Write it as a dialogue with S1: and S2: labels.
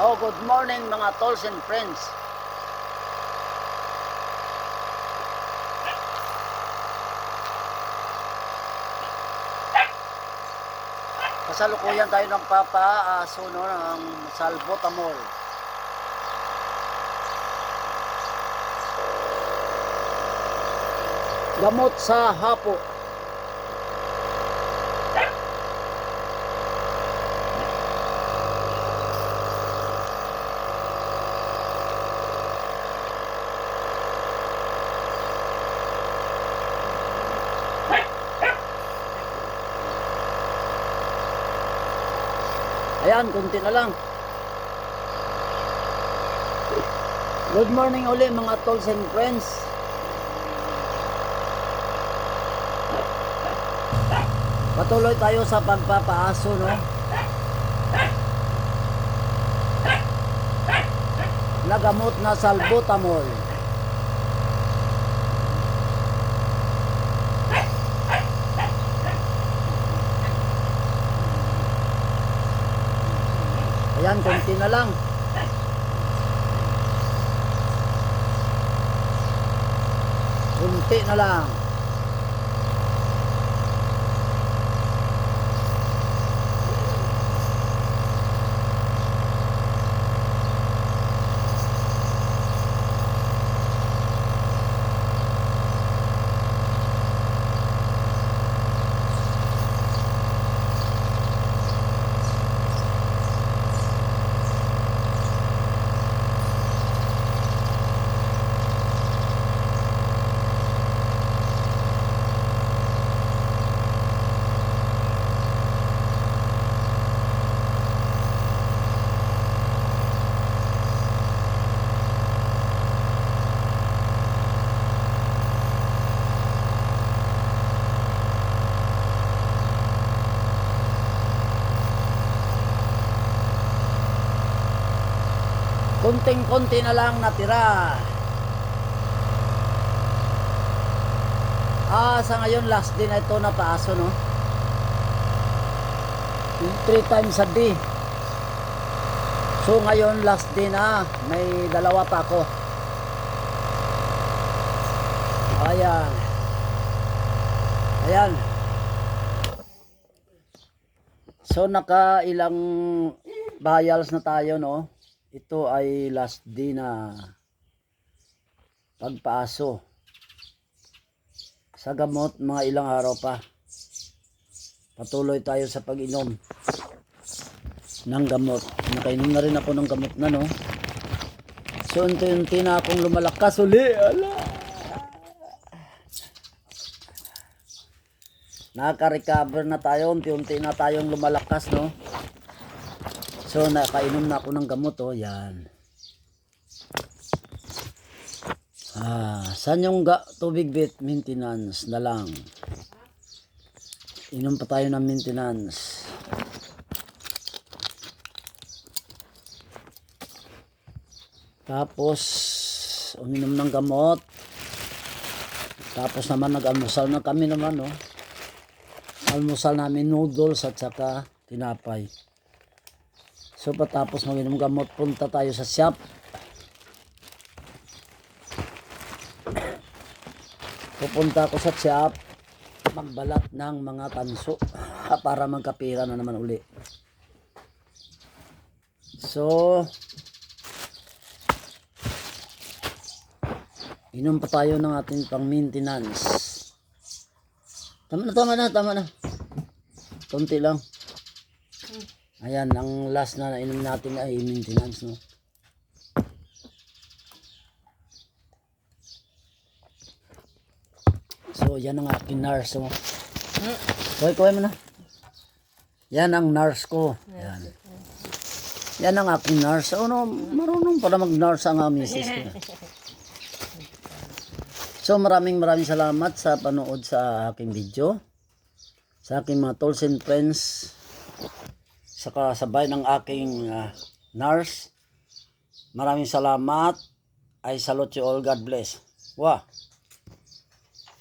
S1: Hello, good morning mga tolls and friends. Kasalukuyan tayo ng papaaso no, ng salbutamol. Gamot sa hapo. Ayan, kunti na lang. Good morning uli mga tolls and friends. Patuloy tayo sa pagpapaaso, no? Nagamot na salbutamol. Ayan, konti na lang. Kunti na lang. Kunting-kunti na lang natira. Ah, sa ngayon last day na ito na paaso, no? Three times a day. So ngayon last day na, may dalawa pa ako. Ayan. Ayan. So naka ilang vials na tayo, no? Ito ay last day na pagpaaso. Sa gamot, mga ilang araw pa. Patuloy tayo sa pag-inom ng gamot. Nakainom na rin ako ng gamot na, no? So, unti-unti na akong lumalakas uli. Ala! Nakaka-recover na tayo. Unti-unti na tayong lumalakas, no? So, nakainom na ako ng gamot, oh. Yan. Ah, saan yung ga tubig bit maintenance na lang? Inom pa tayo ng maintenance. Tapos, uminom ng gamot. Tapos naman nag-almusal na kami naman, no? Almusal namin noodles at saka tinapay. So patapos mag-inom gamot, punta tayo sa shop. Pupunta ako sa shop, magbalat ng mga tanso para magkapira na naman uli. So, inom pa tayo ng ating pang maintenance. Tama na, tama na, tama na. Kunti lang. Ayan, ang last na nainom natin ay maintenance, no? So, yan ang aking nurse, oh. Kuhay, kuhay mo na. Yan ang nurse ko. Yan. Yan ang aking nurse. Oh, no, marunong pala mag-nurse ang aming ko. So, maraming maraming salamat sa panood sa aking video. Sa aking mga tools and friends sa kasabay ng aking ah, nurse. Maraming salamat. I salute you all. God bless. Wah.